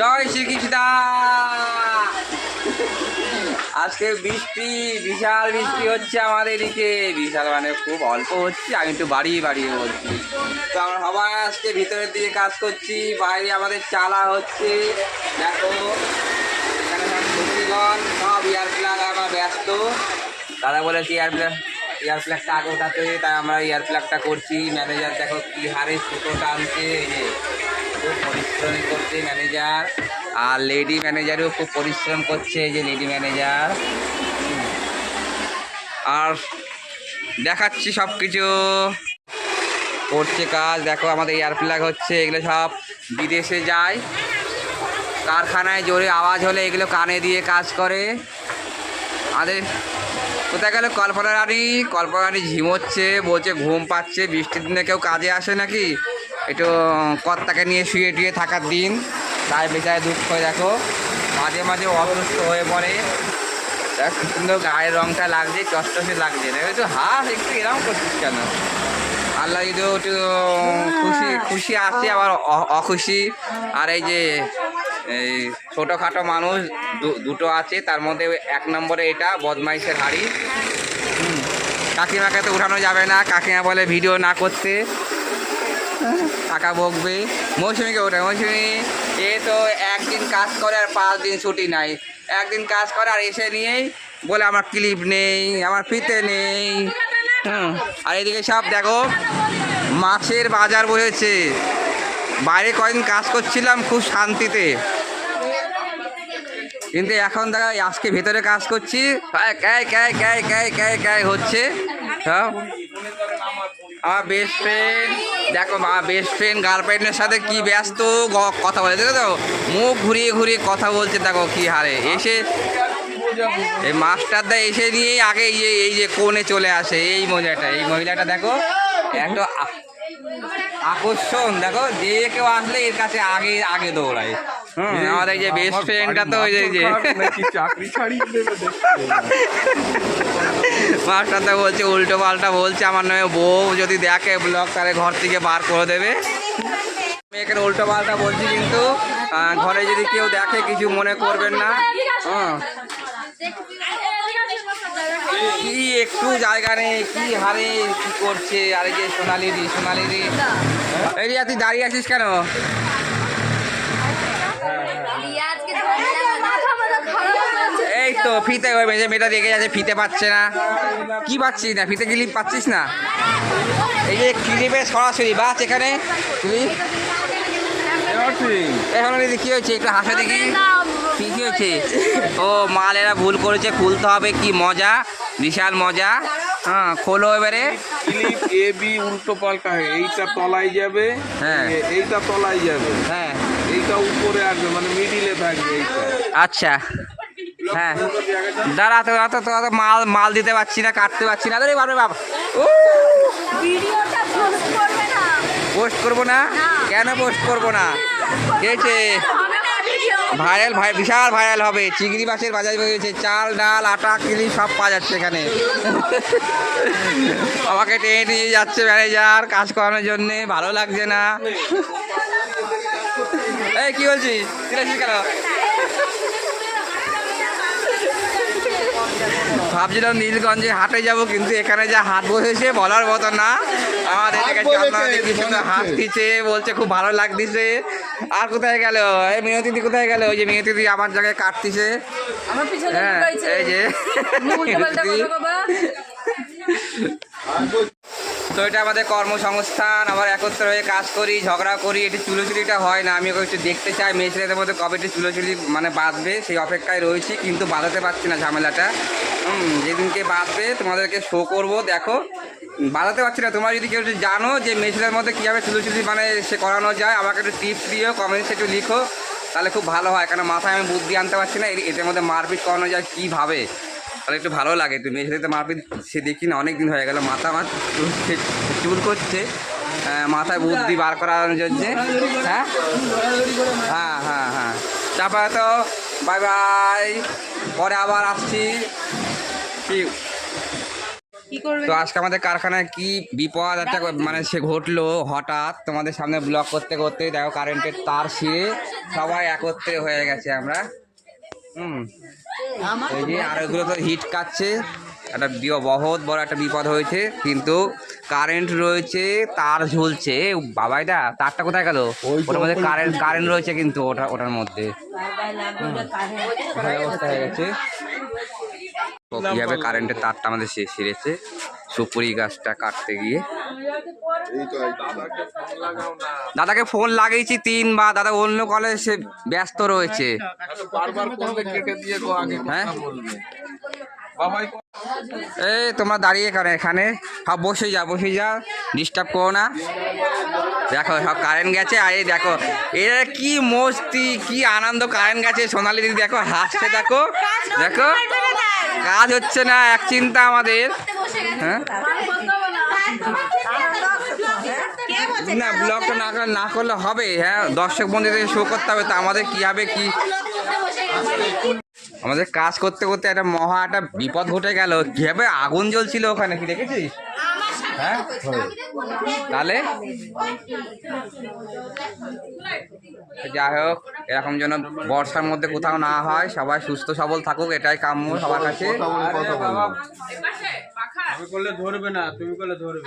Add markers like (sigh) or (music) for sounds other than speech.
জয় শ্রীকৃষ্ণ। আজকে বৃষ্টি, বিশাল বৃষ্টি হচ্ছে আমাদের এদিকে। বিশাল মানে খুব অল্প হচ্ছে, আমি একটু বাড়িয়ে বাড়িয়ে বলছি। তো আমরা সবাই আজকে ভিতরের দিকে কাজ করছি, বাইরে আমাদের চালা হচ্ছে। দেখো সব সবজিগণ সব এয়ার প্লাগ আমরা ব্যস্ত। দাদা বলেছে এয়ার প্লাগ এয়ার প্লাগটা আগে ওঠাতে তাই আমরা এয়ার প্লাগটা করছি। ম্যানেজার দেখো কি হারে সুতো টানছে, এই যে। খুব পরিশ্রম করছে ম্যানেজার আর লেডি ম্যানেজারও খুব পরিশ্রম করছে যে লেডি ম্যানেজার আর দেখাচ্ছি সব কিছু করছে কাজ, দেখো আমাদের এয়ার প্লাগ হচ্ছে, এগুলো সব বিদেশে যায়। কারখানায় জোরে আওয়াজ হলে এগুলো কানে দিয়ে কাজ করে। আমাদের কোথায় গেল কল্পনা রানী? কল্পনা রানী ঝিমোচ্ছে, বলছে ঘুম পাচ্ছে, বৃষ্টির দিনে কেউ কাজে আসে নাকি? একটু কর্তাকে নিয়ে শুয়ে টুয়ে থাকার দিন। তাই বেচায় দুঃখ হয়ে দেখো, মাঝে মাঝে অসুস্থ হয়ে পড়ে। দেখ, কি সুন্দর গায়ের রঙটা লাগছে চষ্টসে লাগছে। একটু হাস একটু এরকম করছিস কেন? আল্লাহ যদি একটু খুশি খুশি আসছে আবার অখুশি। আর এই যে, এই ছোটোখাটো মানুষ দুটো আছে, তার মধ্যে এক নম্বরে এটা, বদমাইশের হাড়ি। কাকিমাকে তো উঠানো যাবে না, কাকিমা বলে ভিডিও না করতে। টাকা বকবে। মৌসুমিকে ওঠে মৌসুমি, এ তো একদিন কাজ করে আর পাঁচ দিন ছুটি নাই। একদিন কাজ করে আর এসে নিয়েই বলে আমার ক্লিপ নেই, আমার ফিতে নেই। আর এদিকে সব দেখো, মাছের বাজার বসেছে। বাইরে কয়েকদিন কাজ করছিলাম খুব শান্তিতে। কিন্তু এখন দেখা আজকে ভেতরে কাজ করছি। ক্যায় হচ্ছে। সব আমার বেস্ট ফ্রেন্ড দেখো আমার বেস্ট ফ্রেন্ড গার্লফ্রেন্ডের সাথে কি ব্যস্ত কথা বলে দেখো তো? মুখ ঘুরিয়ে ঘুরিয়ে কথা বলছে, দেখো কি হারে। এসে এই মাস্টারদা এসে নিয়েই আগে এই যে এই যে কোণে চলে আসে, এই মহিলাটা এই মহিলাটা দেখো, একটা আকর্ষণ, দেখো, যে কেউ আসলে এর কাছে আগে আগে দৌড়ায়। হুম আমাদের এই যে বেস্ট ফ্রেন্ডটা তো ওই যে- চাকরি ছাড়িয়ে দেবে মাস্টারদা বলছে উল্টো পাল্টা বলছে আমার নামে বউ যদি দেখে ব্লগ তাহলে ঘর থেকে বার করে দেবে। আমি এখানে উল্টো পাল্টা বলছি কিন্তু ঘরে যদি কেউ দেখে কিছু মনে করবেন না। হ্যাঁ কি একটু জায়গা নেই কি হারে কি করছে আর এই যে সোনালি দি সোনালি দি এই তুই দাঁড়িয়ে আছিস কেন এই তো ফিতে ওই মেয়ে মেয়েটা রেগে যাচ্ছে ফিতে পাচ্ছে না। কি পাচ্ছিস না? ফিতে ক্লিপ পাচ্ছিস না? এই যে ক্লিপে সরাসরি বাস এখানে। ক্লিপ এখন কি হয়েছে একটু হাসে দেখি। কি কি হয়েছে? ও মাল এরা ভুল করেছে খুলতে হবে কি মজা? বিশাল মজা। হ্যাঁ খোলো এবারে। ক্লিপ এ বি উল্টো পাল্টা হয় এইটা তলায় যাবে হ্যাঁ। এইটা তলায় যাবে। হ্যাঁ। এইটা উপরে আসবে মানে মিডিলে থাকবে এইটা। আচ্ছা। হ্যাঁ। দাঁড়া তো অত তো অত মাল মাল দিতে পারছি না কাটতে পারছি না। আরে বাবা বাবা পোস্ট করবে না। কেন পোস্ট করব না? হবে ভাইরাল ভাই বিশাল ভাইরাল হবে। চিংড়ি মাছের বাজার হয়েছে চাল ডাল আটা কিলি সব পাওয়া যাচ্ছে এখানে। আমাকে টেনে নিয়ে যাচ্ছে ম্যানেজার কাজ করানোর জন্যে। ভালো লাগছে না। এই কি বলছিস? কেন? ভাবছিলাম নীলগঞ্জে হাটে যাব কিন্তু এখানে যা হাট বসেছে বলার মতো না। আমাদের হাত দিচ্ছে বলছে খুব ভালো লাগতেছে। আর কোথায় গেল? এই মিনতিদি কোথায় গেল? ওই যে মিনতিদি আমার জায়গায় কাটতিছে। হ্যাঁ এই যে। (laughs) তো এটা আমাদের কর্মসংস্থান আবার একত্র হয়ে কাজ করি, ঝগড়া করি, এটি চুলোচুলিটা হয় না, আমি ওকে একটু দেখতে চাই, মেয়ে ছেলেদের মধ্যে কবে একটু চুলোচুলি মানে বাঁধবে, সেই অপেক্ষায় রয়েছি, কিন্তু বাঁধাতে পারছি না ঝামেলাটা। যেদিনকে বাঁধবে, তোমাদেরকে শো করব, দেখো। বাঁধাতে পারছি না, তোমরা যদি কেউ একটু জানো যে মেয়ে ছেলের মধ্যে কীভাবে চুলোচুলি মানে সে করানো যায়, আমাকে একটু টিপস দিও কমেন্টসে একটু লিখো, তাহলে খুব ভালো হয় কারণ মাথায় আমি বুদ্ধি আনতে পারছি না এটার মধ্যে মারপিট করানো যায় কীভাবে? তাহলে একটু ভালো লাগে একটু মেয়ে ছেলেতে মারপিট সে দেখি না অনেক দিন হয়ে গেল মাথা আমার চুল- করছে মাথায় বুদ্ধি বার করানোর জন্য হ্যাঁ? হ্যাঁ হ্যাঁ হ্যাঁ। তারপরে তো বাই বাই পরে আবার আসছি। কি? তো আজকে আমাদের কারখানায় কি বিপদ একটা মানে সে ঘটলো হঠাৎ তোমাদের সামনে ব্লক করতে করতে দেখো কারেন্টের তার ছিঁড়ে সবাই একত্রে হয়ে গেছে আমরা। হুম। এই যে আর ওইগুলো তো হিট কাটছে। একটা বহুত বড় একটা বিপদ হয়েছে কিন্তু কারেন্ট রয়েছে তার ঝুলছে। বাবা এটা তারটা কোথায় গেল? ওটার মধ্যে কারেন্ট কারেন্ট রয়েছে কিন্তু ওটা ওটার মধ্যে। অবস্থা হয়ে গেছে। কীভাবে কারেন্টের তারটা আমাদের সে ছিঁড়েছে সুপুরি গাছটা কাটতে গিয়ে। দাদাকে ফোন লাগিয়েছি তিনবার। দাদা অন্য কলে সে ব্যস্ত রয়েছে। বারবার করবে কেটে দিয়ে গো আগে হ্যাঁ? এই তোমরা দাঁড়িয়ে কেন এখানে? সব বসে যা বসে যা। ডিস্টার্ব করো না। দেখো সব কারেন্ট গেছে আর এই দেখো এরা কি মস্তি কি আনন্দ কারেন্ট গেছে। সোনালি দিদি দেখো হাসছে দেখো। দেখো কাজ হচ্ছে না এক চিন্তা আমাদের। হ্যাঁ? না ব্লগটা না করলে না করলে হবে হ্যাঁ দর্শক বন্ধুদের শো করতে হবে তো আমাদের কি হবে কি? আমাদের কাজ করতে করতে একটা মহা একটা বিপদ ঘটে গেল কীভাবে আগুন জ্বলছিল ওখানে কি দেখেছিস? হ্যাঁ তাহলে? যাই হোক এরকম যেন বর্ষার মধ্যে কোথাও না হয় সবাই সুস্থ সবল থাকুক এটাই কাম্য সবার কাছে। ধরবে না তুমি করলে ধরবে।